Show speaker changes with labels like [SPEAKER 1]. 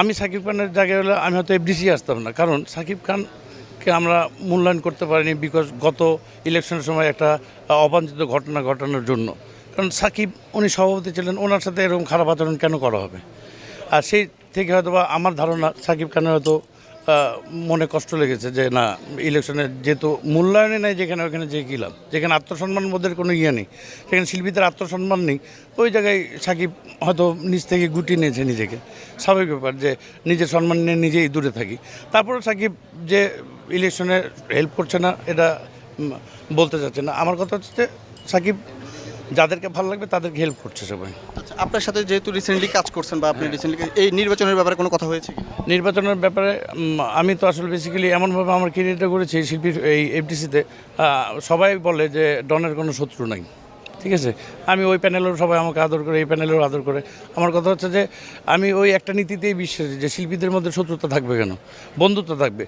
[SPEAKER 1] আমি সাকিব খানের জায়গায় হলে আমি হয়তো এফডিসি আসতাম না। কারণ সাকিব খানকে আমরা মূল্যায়ন করতে পারিনি বিকজ গত ইলেকশনের সময় একটা অবাঞ্ছিত ঘটনা ঘটানোর জন্য। কারণ সাকিব উনি সভাপতি ছিলেন, ওনার সাথে এরকম খারাপ আচরণ কেন করা হবে? আর সেই থেকে হয়তো বা আমার ধারণা সাকিব খানের হয়তো মনে কষ্ট লেগেছে যে না ইলেকশনে যেহেতু মূল্যায়নে নেই যেখানে ওখানে যে গেলাম যেখানে আত্মসম্মান বোধের কোনো ইয়ে নেই, সেখানে শিল্পীদের আত্মসম্মান নেই, ওই জায়গায় সাকিব হয়তো নিজ থেকে গুটি নিয়েছে নিজেকে। স্বাভাবিক ব্যাপার যে নিজের সম্মান নিয়ে নিজেই দূরে থাকি। তারপরে সাকিব যে ইলেকশনে হেল্প করছে না, এটা বলতে চাচ্ছে না। আমার কথা হচ্ছে সাকিব যাদেরকে ভালো লাগবে তাদেরকে হেল্প করছে সবাই।
[SPEAKER 2] আচ্ছা আপনার সাথে যেহেতু রিসেন্টলি কাজ করছেন বা আপনি রিসেন্টলি এই নির্বাচনের ব্যাপারে কোনো কথা হয়েছে
[SPEAKER 1] নির্বাচনের ব্যাপারে আমি তো আসলে বেসিক্যালি এমনভাবে আমার কেরিয়ারটা করেছি এই শিল্পীর এই এফডিসিতে সবাই বলে যে ডনের কোনো শত্রু নাই ঠিক আছে? আমি ওই প্যানেলেরও সবাই আমাকে আদর করে এই প্যানেলেরও আদর করে। আমার কথা হচ্ছে যে আমি ওই একটা নীতিতেই বিশ্বাসী যে শিল্পীদের মধ্যে শত্রুতা থাকবে কেন? বন্ধুত্ব থাকবে।